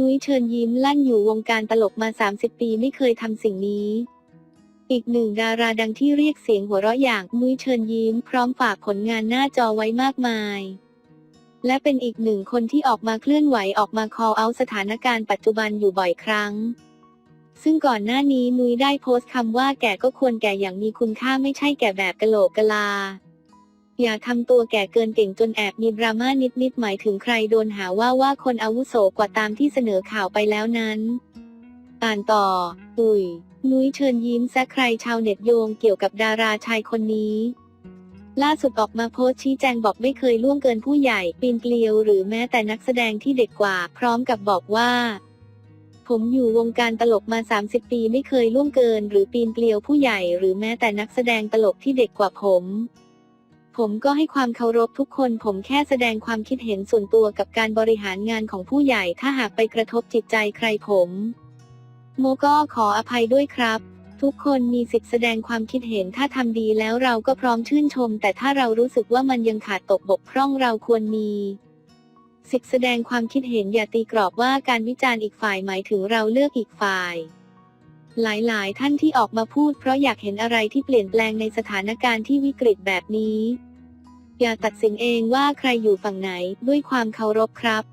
นุ้ยเชิญยิ้มลั่นอยู่วงการตลกมา 30 ปีไม่เคยทำสิ่งนี้ อีกหนึ่งดาราดังที่เรียกเสียงหัวเราะอย่างนุ้ยเชิญยิ้ม พร้อมฝากผลงานหน้าจอไว้มากมาย และเป็นอีกหนึ่งคนที่ออกมาเคลื่อนไหวออกมา call out สถานการณ์ปัจจุบันอยู่บ่อยครั้ง ซึ่งก่อนหน้านี้นุ้ยได้โพสต์คำว่าแก่ก็ควรแก่อย่างมีคุณค่าไม่ใช่แก่แบบกะโหลกกะลา อย่าทำตัวแก่เกินเก่งจนแอบมีดราม่านิดๆหมายถึงใครโดนหาว่าว่าคนอาวุโสกว่าตามที่เสนอข่าวไปแล้วนั้น อ่านต่อ อุยนุ้ยเชิญยิ้มแซะใครชาวเน็ตโยงเกี่ยวกับดาราชายคนนี้ ล่าสุดออกมาโพสต์ชี้แจงบอกไม่เคยล่วงเกินผู้ใหญ่ ปีนเกลียวหรือแม้แต่นักแสดงที่เด็กกว่า พร้อมกับบอกว่าผมอยู่วงการตลกมา 30 ปีไม่เคยล่วงเกิน หรือปีนเกลียวผู้ใหญ่ หรือแม้แต่นักแสดงตลกที่เด็กกว่าผม ผมก็ให้ความเคารพทุกคน ผมแค่แสดงความคิดเห็นส่วนตัวกับการบริหารงานของผู้ใหญ่ ถ้าหากไปกระทบจิตใจใครผม โมก็ขออภัยด้วยครับ ทุกคนมีสิทธิ์แสดงความคิดเห็นถ้าทำดีแล้วเราก็พร้อมชื่นชม แต่ถ้าเรารู้สึกว่ามันยังขาดตกบกพร่องเราควรมีสิทธิ์แสดงความคิดเห็นอย่าตีกรอบว่าการวิจารณ์อีกฝ่ายหมายถึงเราเลือกอีกฝ่าย หลาย ๆ ท่านที่ออกมาพูดเพราะอยากเห็นอะไรที่เปลี่ยนแปลงในสถานการณ์ที่วิกฤตแบบนี้ อย่าตัดสินเองว่าใครอยู่ฝั่งไหนด้วยความเคารพครับ